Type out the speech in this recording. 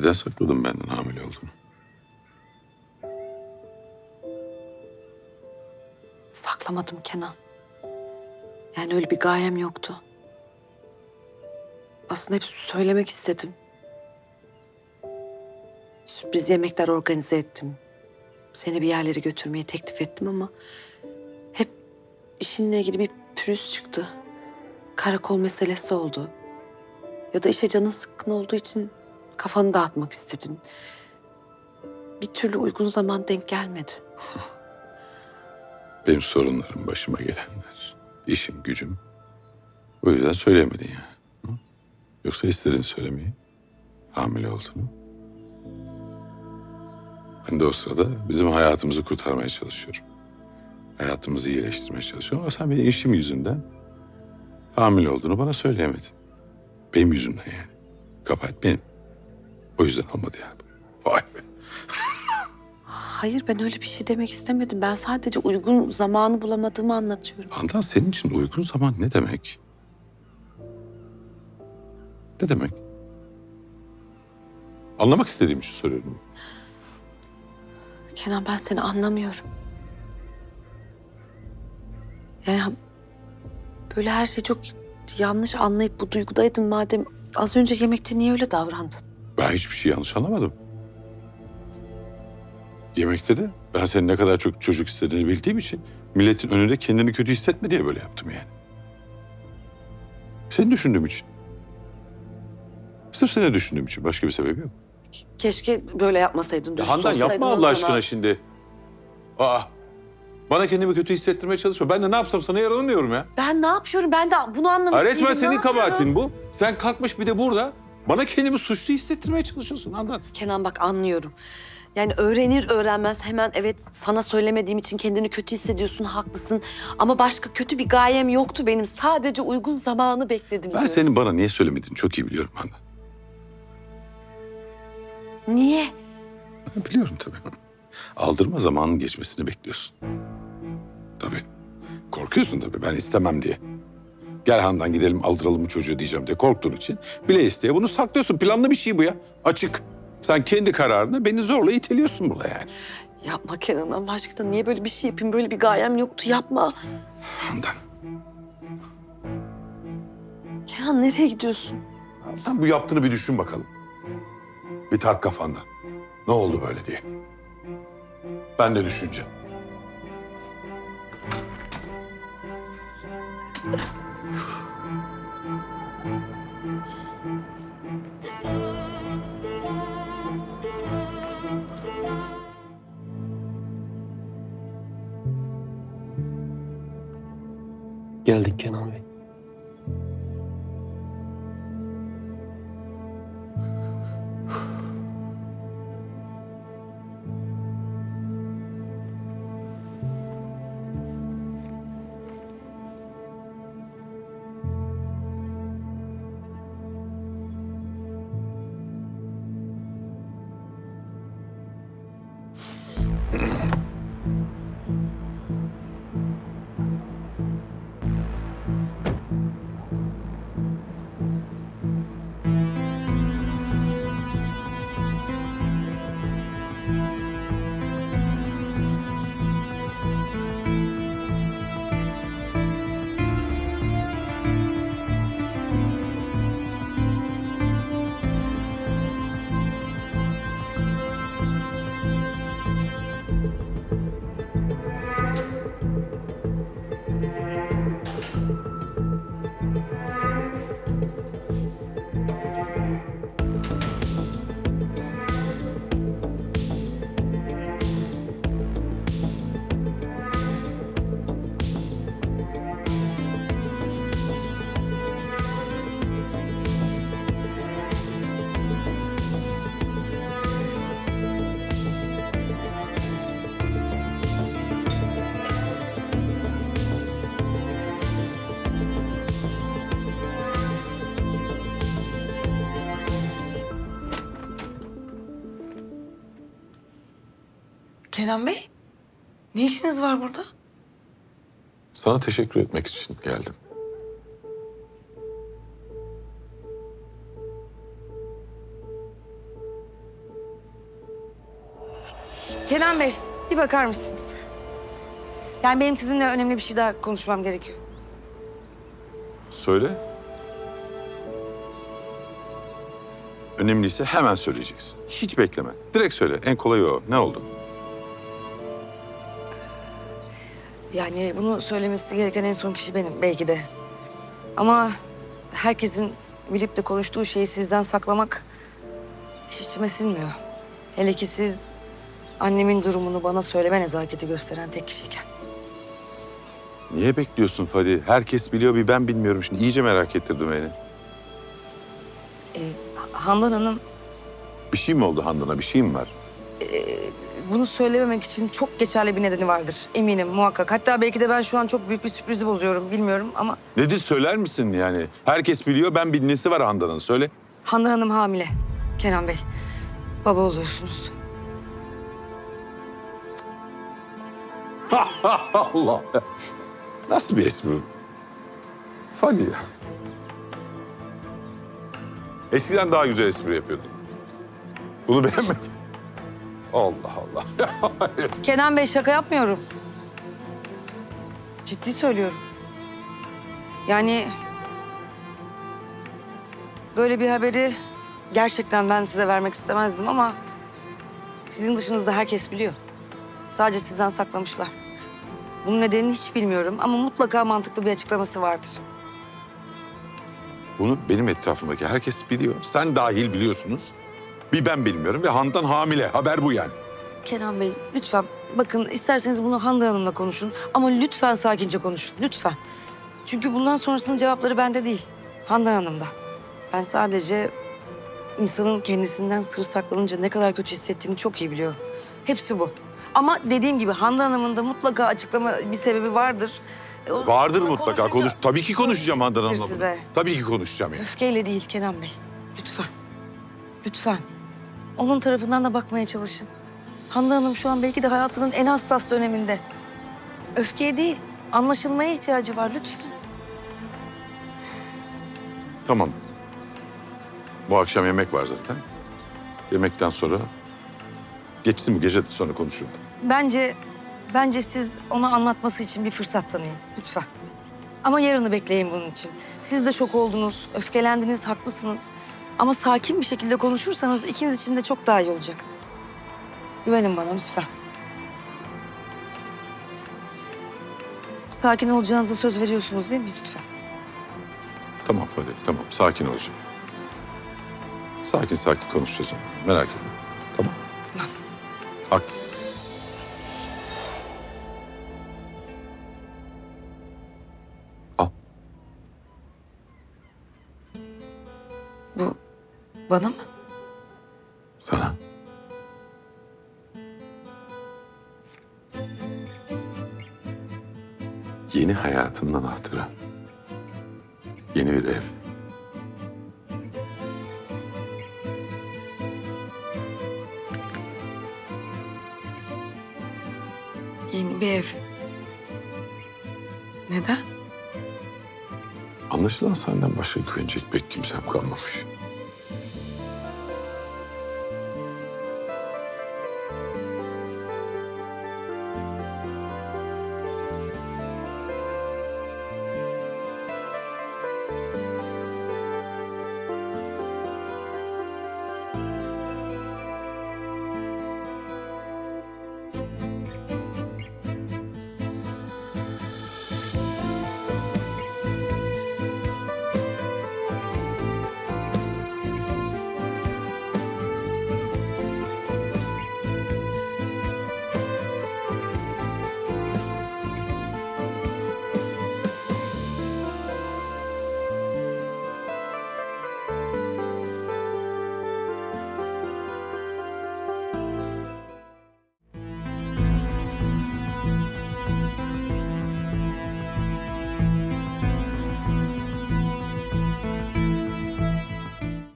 Neden sakladın benden hamile olduğunu? Saklamadım Kenan. Yani öyle bir gayem yoktu. Aslında hep söylemek istedim. Sürpriz yemekler organize ettim. Seni bir yerlere götürmeyi teklif ettim ama hep işinle ilgili bir pürüz çıktı. Karakol meselesi oldu. Ya da işe canın sıkkın olduğu için kafanı dağıtmak istedin. Bir türlü uygun zaman denk gelmedi. Benim sorunlarım başıma gelenler. İşim, gücüm. O yüzden söylemedin ya. Hı? Yoksa istedin söylemeyi. Hamile olduğunu. Ben de o sırada bizim hayatımızı kurtarmaya çalışıyorum. Hayatımızı iyileştirmeye çalışıyorum. Ama sen benim işim yüzünden hamile olduğunu bana söyleyemedin. Benim yüzümden yani. Kabahat benim. O yüzden olmadı yani. Vay be. Hayır ben öyle bir şey demek istemedim. Ben sadece uygun zamanı bulamadığımı anlatıyorum. Handan senin için uygun zaman ne demek? Ne demek? Anlamak istediğim için soruyorum. Kenan ben seni anlamıyorum. Yani böyle her şeyi çok yanlış anlayıp bu duygudaydın madem az önce yemekte niye öyle davrandın? Ben hiçbir şey yanlış anlamadım. Yemekte de ben senin ne kadar çok çocuk istediğini bildiğim için milletin önünde kendini kötü hissetme diye böyle yaptım yani. Seni düşündüğüm için. Sırf seni düşündüğüm için. Başka bir sebebi yok. Keşke böyle yapmasaydın. Ya dürüst Handan olsaydın yapma o Allah zaman. aşkına şimdi. Aa. Bana kendimi kötü hissettirmeye çalışma. Ben de ne yapsam sana yaranamıyorum ya. Ben ne yapıyorum? Ben de bunu anlamış Ha, resmen. Ne senin yapıyorum? kabahatin bu. Sen kalkmış bir de burada bana kendimi suçlu hissettirmeye çalışıyorsun Handan. Kenan bak anlıyorum. Yani öğrenir öğrenmez hemen evet sana söylemediğim için kendini kötü hissediyorsun haklısın. Ama başka kötü bir gayem yoktu benim. Sadece uygun zamanı bekledim. Ben diyorsun. senin bana niye söylemediğini çok iyi biliyorum Handan. Niye? Ben biliyorum tabii. Aldırma zamanın geçmesini bekliyorsun. Tabii. Korkuyorsun tabii ben istemem diye. Gel Handan gidelim aldıralım bu çocuğu diyeceğim diye korktuğun için bile isteye bunu saklıyorsun. Planlı bir şey bu ya. Açık. Sen kendi kararını beni zorla iteliyorsun burada yani. Yapma Kenan Allah aşkına. Niye böyle bir şey yapayım? Böyle bir gayem yoktu. Yapma. Handan Kenan nereye gidiyorsun? sen bu yaptığını bir düşün bakalım. Bir tart kafanda. Ne oldu böyle diye. Ben de düşüneceğim. Geldik Kenan Bey. Kenan Bey, ne işiniz var burada? Sana teşekkür etmek için geldim. Kenan Bey, bir bakar mısınız? Yani benim sizinle önemli bir şey daha konuşmam gerekiyor. Söyle. Önemliyse hemen söyleyeceksin. Hiç bekleme. Direkt söyle. En kolayı o. Ne oldu? Yani bunu söylemesi gereken en son kişi benim belki de. Ama herkesin bilip de konuştuğu şeyi sizden saklamak hiç içime sinmiyor. Hele ki siz annemin durumunu bana söyleme nezaketi gösteren tek kişiyken. Niye bekliyorsun Fadi? Herkes biliyor bir ben bilmiyorum şimdi. İyice merak ettirdi beni. Ee, Handan Hanım Bir şey mi oldu Handan'a? Bir şey mi var? Bunu söylememek için çok geçerli bir nedeni vardır. Eminim muhakkak. Hatta belki de ben şu an çok büyük bir sürprizi bozuyorum bilmiyorum ama Nedir söyler misin yani? Herkes biliyor ben bir nesi var Handan'ın. Söyle. Handan Hanım hamile. Kenan Bey, baba oluyorsunuz. Allah. Nasıl bir espri? bu? Fadi ya. Eskiden daha güzel espri yapıyordun. Bunu beğenmedim. Allah Allah. Kenan Bey şaka yapmıyorum. Ciddi söylüyorum. Yani böyle bir haberi gerçekten ben size vermek istemezdim ama sizin dışınızda herkes biliyor. Sadece sizden saklamışlar. Bunun nedenini hiç bilmiyorum ama mutlaka mantıklı bir açıklaması vardır. Bunu benim etrafımdaki herkes biliyor. Sen dahil biliyorsunuz. Bir ben bilmiyorum ve Handan hamile. Haber bu yani. Kenan Bey lütfen bakın isterseniz bunu Hande Hanım'la konuşun ama lütfen sakince konuşun lütfen. Çünkü bundan sonrasının cevapları bende değil. Handan Hanım'da. Ben sadece insanın kendisinden sır saklanınca ne kadar kötü hissettiğini çok iyi biliyorum. Hepsi bu. Ama dediğim gibi Handan Hanım'ın da mutlaka açıklama bir sebebi vardır. E, o- Vardır bunu mutlaka. konuşunca- Konuş. Tabii ki konuşacağım Handan Hanım'la. bunu. size. Tabii ki konuşacağım yani. Öfkeyle değil Kenan Bey. Lütfen. Lütfen. Onun tarafından da bakmaya çalışın. Hande Hanım şu an belki de hayatının en hassas döneminde. Öfkeye değil, anlaşılmaya ihtiyacı var lütfen. Tamam. Bu akşam yemek var zaten. Yemekten sonra geçsin bu gece de sonra konuşuruz. Bence, bence siz ona anlatması için bir fırsat tanıyın. Lütfen. Ama yarını bekleyin bunun için. Siz de şok oldunuz, öfkelendiniz, haklısınız. Ama sakin bir şekilde konuşursanız ikiniz için de çok daha iyi olacak. Güvenin bana lütfen. Sakin olacağınıza söz veriyorsunuz değil mi lütfen? Tamam Fadi, tamam. Sakin olacağım. Sakin sakin konuşacağız onu. Merak etme. Tamam. Tamam. Haklısın. Al. Bu bana mı? Sana. Yeni hayatının anahtarı. Yeni bir ev. Yeni bir ev. Neden? Anlaşılan senden başka güvenecek pek kimsem kalmamış.